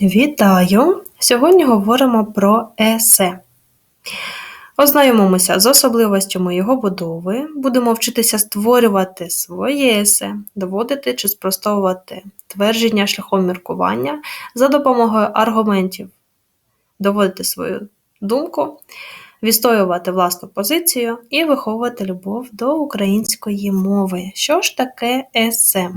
Вітаю! Сьогодні говоримо про есе. Ознайомимося з особливостями його будови, будемо вчитися створювати своє есе, доводити чи спростовувати твердження шляхом міркування за допомогою аргументів, доводити свою думку, відстоювати власну позицію і виховувати любов до української мови. Що ж таке есе?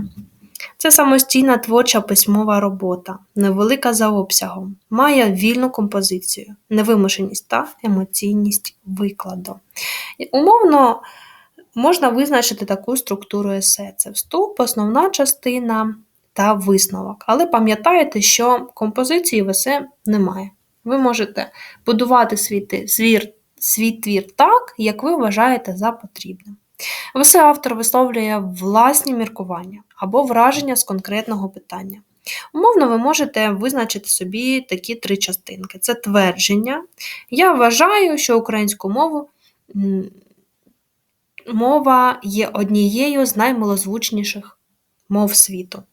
Це самостійна творча письмова робота, невелика за обсягом, має вільну композицію, невимушеність та емоційність викладу. Умовно можна визначити таку структуру есе: це вступ, основна частина та висновок. Але пам'ятаєте, що композиції в есе немає. Ви можете будувати свій, свій твір так, як ви вважаєте за потрібним. Весе автор висловлює власні міркування або враження з конкретного питання. Умовно, ви можете визначити собі такі три частинки: це твердження. Я вважаю, що українську мову мова є однією з наймилозвучніших мов світу.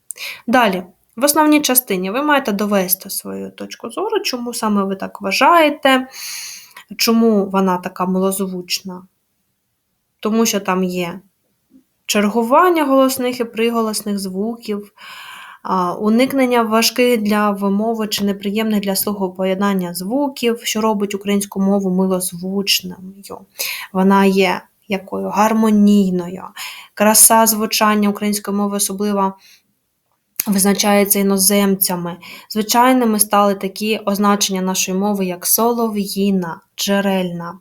Далі, в основній частині ви маєте довести свою точку зору, чому саме ви так вважаєте, чому вона така милозвучна тому що там є чергування голосних і приголосних звуків, уникнення важких для вимови чи неприємних для слуху поєднання звуків, що робить українську мову милозвучною. Вона є якою гармонійною. Краса звучання української мови особливо визначається іноземцями. Звичайними стали такі означення нашої мови, як солов'їна, джерельна.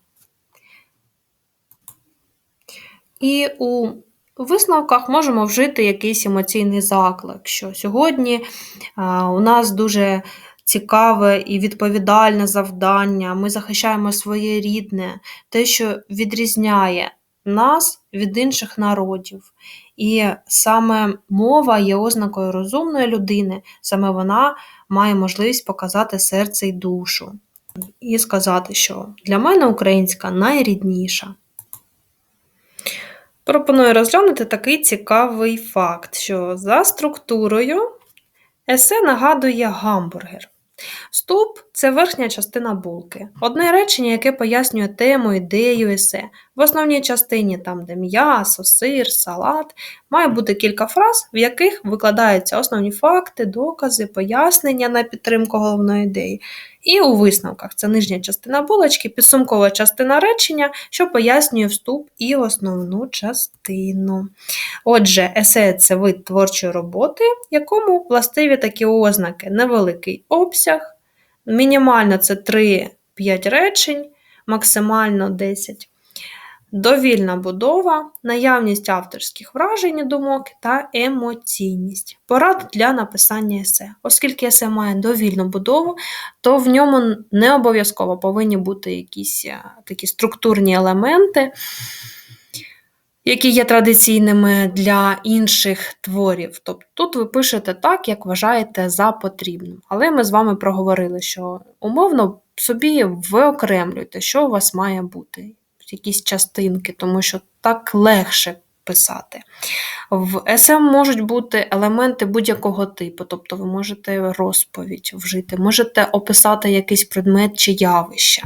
І у висновках можемо вжити якийсь емоційний заклик, що сьогодні у нас дуже цікаве і відповідальне завдання. Ми захищаємо своє рідне, те, що відрізняє нас від інших народів. І саме мова є ознакою розумної людини, саме вона має можливість показати серце і душу. І сказати, що для мене українська найрідніша. Пропоную розглянути такий цікавий факт, що за структурою есе нагадує гамбургер. Вступ це верхня частина булки. Одне речення, яке пояснює тему, ідею есе. В основній частині, там, де м'ясо, сир, салат, має бути кілька фраз, в яких викладаються основні факти, докази, пояснення на підтримку головної ідеї. І у висновках це нижня частина булочки, підсумкова частина речення, що пояснює вступ і основну частину. Отже, есе це вид творчої роботи, якому властиві такі ознаки: невеликий обсяг, мінімально це 3-5 речень, максимально 10 довільна будова, наявність авторських вражень, і думок та емоційність. Порад для написання есе. Оскільки есе має довільну будову, то в ньому не обов'язково повинні бути якісь е, такі структурні елементи. Які є традиційними для інших творів. Тобто тут ви пишете так, як вважаєте за потрібним. Але ми з вами проговорили, що умовно собі виокремлюйте, що у вас має бути якісь частинки, тому що так легше писати. В СМ можуть бути елементи будь-якого типу, тобто ви можете розповідь вжити, можете описати якийсь предмет чи явище,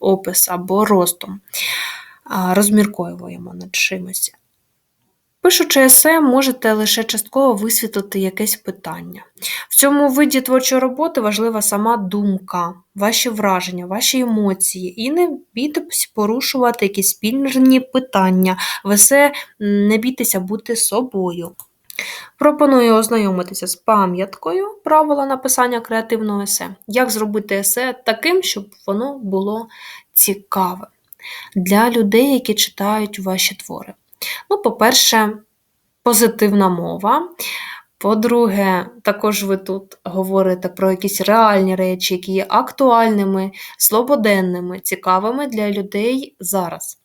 опис або ростом. Розмірковуємо над чимось. Пишучи есе, можете лише частково висвітлити якесь питання. В цьому виді творчої роботи важлива сама думка, ваші враження, ваші емоції, і не бійтесь порушувати якісь спільні питання, в есе не бійтеся бути собою. Пропоную ознайомитися з пам'яткою правила написання креативного есе, як зробити есе таким, щоб воно було цікаве для людей, які читають ваші твори. Ну, по-перше, позитивна мова. По-друге, також ви тут говорите про якісь реальні речі, які є актуальними, слободенними, цікавими для людей зараз.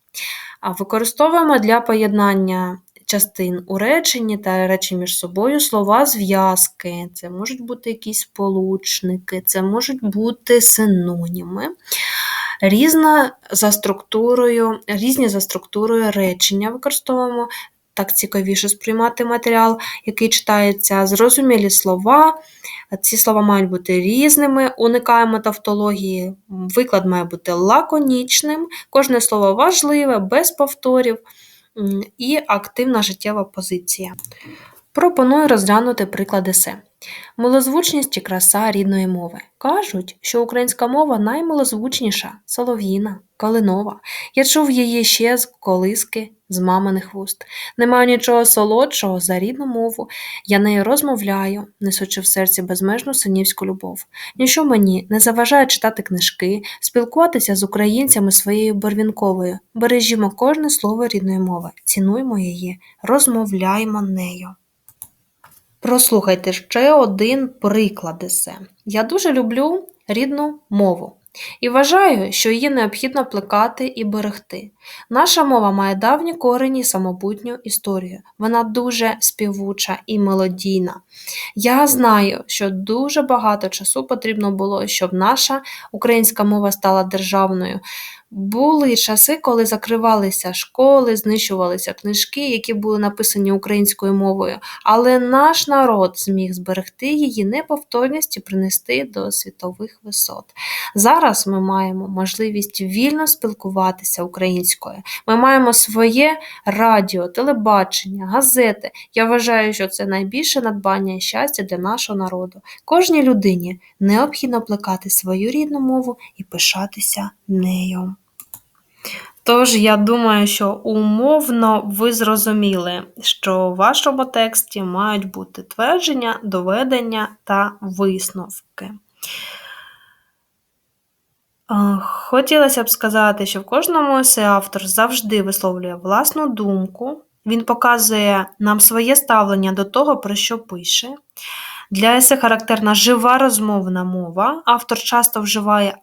А використовуємо для поєднання частин у реченні та речень між собою слова зв'язки. Це можуть бути якісь сполучники, це можуть бути синоніми різна за структурою, різні за структурою речення використовуємо так цікавіше сприймати матеріал, який читається, зрозумілі слова. Ці слова мають бути різними, уникаємо тавтології, виклад має бути лаконічним, кожне слово важливе, без повторів і активна життєва позиція. Пропоную розглянути приклад есе. Милозвучність і краса рідної мови. Кажуть, що українська мова наймилозвучніша, солов'їна, калинова. Я чув її ще з колиски, з маминих вуст. Немає нічого солодшого за рідну мову. Я нею розмовляю, несучи в серці безмежну синівську любов. Ніщо мені не заважає читати книжки, спілкуватися з українцями своєю барвінковою. Бережімо кожне слово рідної мови, цінуймо її, розмовляймо нею. Прослухайте ще один приклад есе. Я дуже люблю рідну мову і вважаю, що її необхідно плекати і берегти. Наша мова має давні корені і самобутню історію. Вона дуже співуча і мелодійна. Я знаю, що дуже багато часу потрібно було, щоб наша українська мова стала державною. Були часи, коли закривалися школи, знищувалися книжки, які були написані українською мовою, але наш народ зміг зберегти її неповторність і принести до світових висот. Зараз ми маємо можливість вільно спілкуватися українською. Ми маємо своє радіо, телебачення, газети. Я вважаю, що це найбільше надбання і щастя для нашого народу. Кожній людині необхідно плекати свою рідну мову і пишатися нею. Тож, я думаю, що умовно ви зрозуміли, що в вашому тексті мають бути твердження, доведення та висновки. Хотілося б сказати, що в кожному есе автор завжди висловлює власну думку, він показує нам своє ставлення до того, про що пише. Для есе характерна жива розмовна мова. Автор часто вживає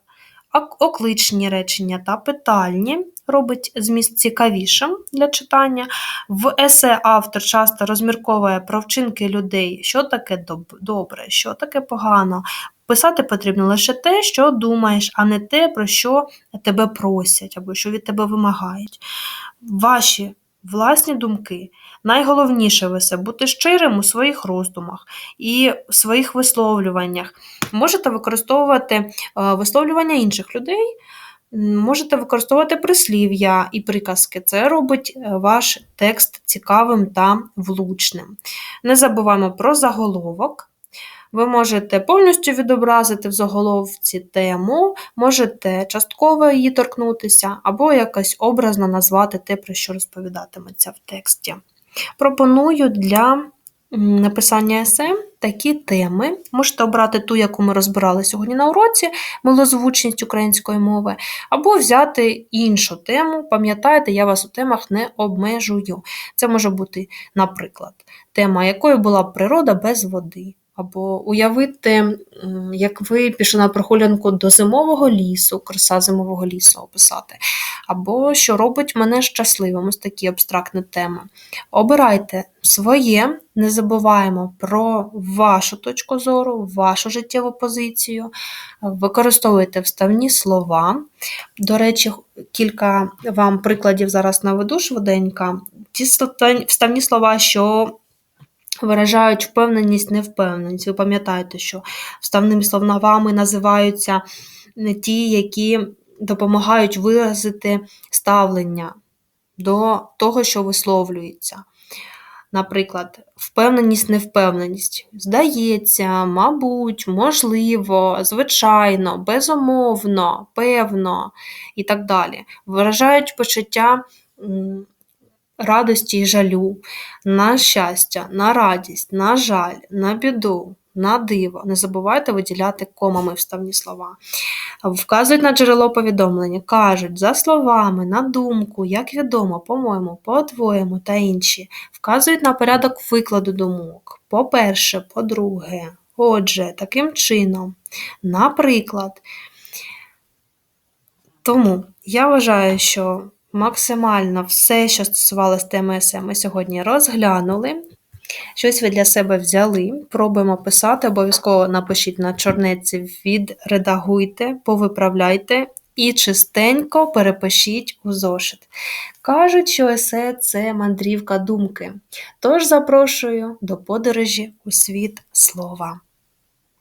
окличні речення та питальні, робить зміст цікавішим для читання. В есе автор часто розмірковує про вчинки людей, що таке добре, що таке погано. Писати потрібно лише те, що думаєш, а не те, про що тебе просять або що від тебе вимагають. Ваші власні думки. Найголовніше весе бути щирим у своїх роздумах і в своїх висловлюваннях. Можете використовувати е, висловлювання інших людей, можете використовувати прислів'я і приказки. Це робить е, ваш текст цікавим та влучним. Не забуваємо про заголовок. Ви можете повністю відобразити в заголовці тему, можете частково її торкнутися, або якось образно назвати те, про що розповідатиметься в тексті. Пропоную для написання есе такі теми. Можете обрати ту, яку ми розбирали сьогодні на уроці, милозвучність української мови, або взяти іншу тему. Пам'ятаєте, я вас у темах не обмежую. Це може бути, наприклад, тема, якою була природа без води. Або уявити, як ви пішли на прогулянку до зимового лісу, краса зимового лісу описати. Або що робить мене щасливим, ось такі абстрактні теми. Обирайте своє, не забуваємо про вашу точку зору, вашу життєву позицію, використовуйте вставні слова. До речі, кілька вам прикладів зараз наведу швиденько. Ті вставні слова, що виражають впевненість, невпевненість. Ви пам'ятаєте, що вставними словами називаються ті, які допомагають виразити ставлення до того, що висловлюється. Наприклад, впевненість, невпевненість. Здається, мабуть, можливо, звичайно, безумовно, певно і так далі. Виражають почуття радості і жалю, на щастя, на радість, на жаль, на біду, на диво. Не забувайте виділяти комами вставні слова. Вказують на джерело повідомлення, кажуть, за словами, на думку, як відомо, по-моєму, по-твоєму та інші. Вказують на порядок викладу думок. По-перше, по-друге, отже, таким чином, наприклад. Тому я вважаю, що Максимально все, що стосувалося теми СМ, ми сьогодні розглянули. Щось ви для себе взяли, пробуємо писати, обов'язково напишіть на чорнеці, відредагуйте, повиправляйте і чистенько перепишіть у зошит. Кажуть, що есе це мандрівка думки. Тож запрошую до подорожі у світ слова.